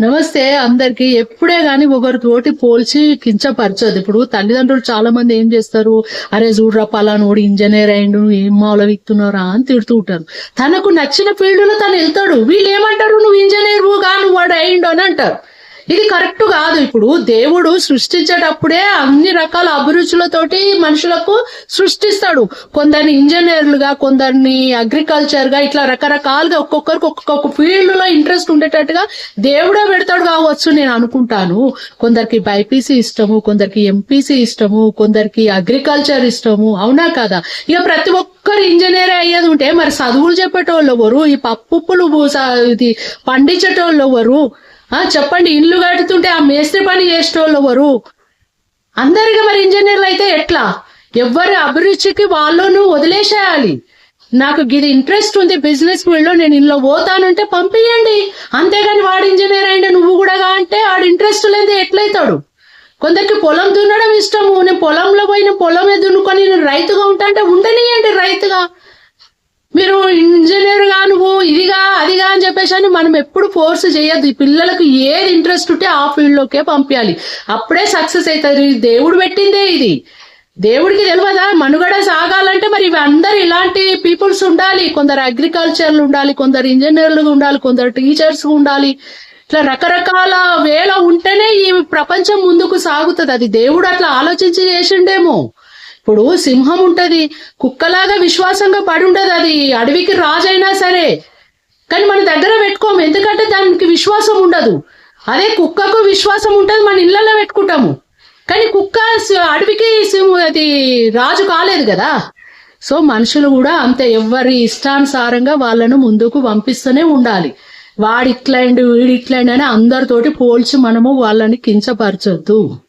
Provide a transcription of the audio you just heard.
నమస్తే అందరికి. ఎప్పుడే గాని ఒకరితోటి పోల్చి కించపరచదు. ఇప్పుడు తల్లిదండ్రులు చాలా మంది ఏం చేస్తారు? అరే చూడరా పలానోడు ఇంజనీర్ అయిండు ఏం మావుల విక్తున్నారా అని తిడుతూ ఉంటారు. తనకు నచ్చిన ఫీల్డ్లో తను వెళ్తాడు. వీళ్ళు ఏమంటారు? నువ్వు ఇంజనీర్గా నువ్వు వాడు అయిండు అని అంటారు. ఇది కరెక్ట్ కాదు. ఇప్పుడు దేవుడు సృష్టించేటప్పుడే అన్ని రకాల అభిరుచులతోటి మనుషులకు సృష్టిస్తాడు. కొందరిని ఇంజనీర్లుగా కొందరిని అగ్రికల్చర్గా ఇట్లా రకరకాలుగా ఒక్కొక్కరికి ఒక్కొక్క ఫీల్డ్లో ఇంట్రెస్ట్ ఉండేటట్టుగా దేవుడే పెడతాడు కావచ్చు నేను అనుకుంటాను. కొందరికి బైపీసీ ఇష్టము కొందరికి ఎంపీసీ ఇష్టము కొందరికి అగ్రికల్చర్ ఇష్టము అవునా కదా? ఇక ప్రతి ఒక్కరు ఇంజనీర్ అయ్యేది ఉంటే మరి చదువులు చెప్పేటోళ్ళు ఎవరు? ఈ పప్పులు ఇది పండించేటోళ్ళు ఎవరు? చెప్పండి ఇల్లు కడుతుంటే ఆ మేస్త్రి పని చేసేటోళ్ళు ఎవరు? అందరిగా మరి ఇంజనీర్లు అయితే ఎట్లా? ఎవరి అభిరుచికి వాళ్ళను వదిలేసేయాలి. నాకు ఇది ఇంట్రెస్ట్ ఉంది బిజినెస్ ఫీల్డ్లో నేను ఇంట్లో పోతానంటే పంపించండి అంతేగాని వాడు ఇంజనీర్ అయింటే నువ్వు కూడా అంటే వాడు ఇంట్రెస్ట్ లేదు ఎట్లయితాడు? కొందరికి పొలం దున్నడం ఇష్టము. నేను పొలంలో పోయిన పొలమే దున్నుకొని నేను రైతుగా ఉంటా అంటే ఉండనియండి రైతుగా. మీరు ఇంజనీర్గా నువ్వు ఇదిగా అదిగా అని చెప్పేసి అని మనం ఎప్పుడు ఫోర్స్ చేయొద్దు. ఈ పిల్లలకు ఏది ఇంట్రెస్ట్ ఉంటే ఆ ఫీల్డ్ లోకే పంపించాలి అప్పుడే సక్సెస్ అవుతుంది. దేవుడు పెట్టిందే ఇది. దేవుడికి తెలియదా? మనుగడ సాగాలంటే మరి ఇవి అందరు ఇలాంటి పీపుల్స్ ఉండాలి. కొందరు అగ్రికల్చర్లు ఉండాలి కొందరు ఇంజనీర్లు ఉండాలి కొందరు టీచర్స్ ఉండాలి. ఇట్లా రకరకాల వేళ ఉంటేనే ఈ ప్రపంచం ముందుకు సాగుతుంది. అది దేవుడు అట్లా ఆలోచించి చేసిండేమో. ఇప్పుడు సింహం ఉంటది. కుక్కలాగా విశ్వాసంగా పడి ఉండదు అది. అడవికి రాజైనా సరే. కానీ మన దగ్గర పెట్టుకోము. ఎందుకంటే దానికి విశ్వాసం ఉండదు. అదే కుక్కకు విశ్వాసం ఉంటుంది మన ఇళ్ళల్లో పెట్టుకుంటాము. కానీ కుక్క అడవికి సింహ- అది రాజు కాలేదు కదా. సో మనుషులు కూడా అంతే. ఎవరి ఇష్టానుసారంగా వాళ్ళను ముందుకు పంపిస్తూనే ఉండాలి. వాడిట్లైండు వీడిట్లైండు అని అందరితోటి పోల్చి మనము వాళ్ళని కించపరచొద్దు.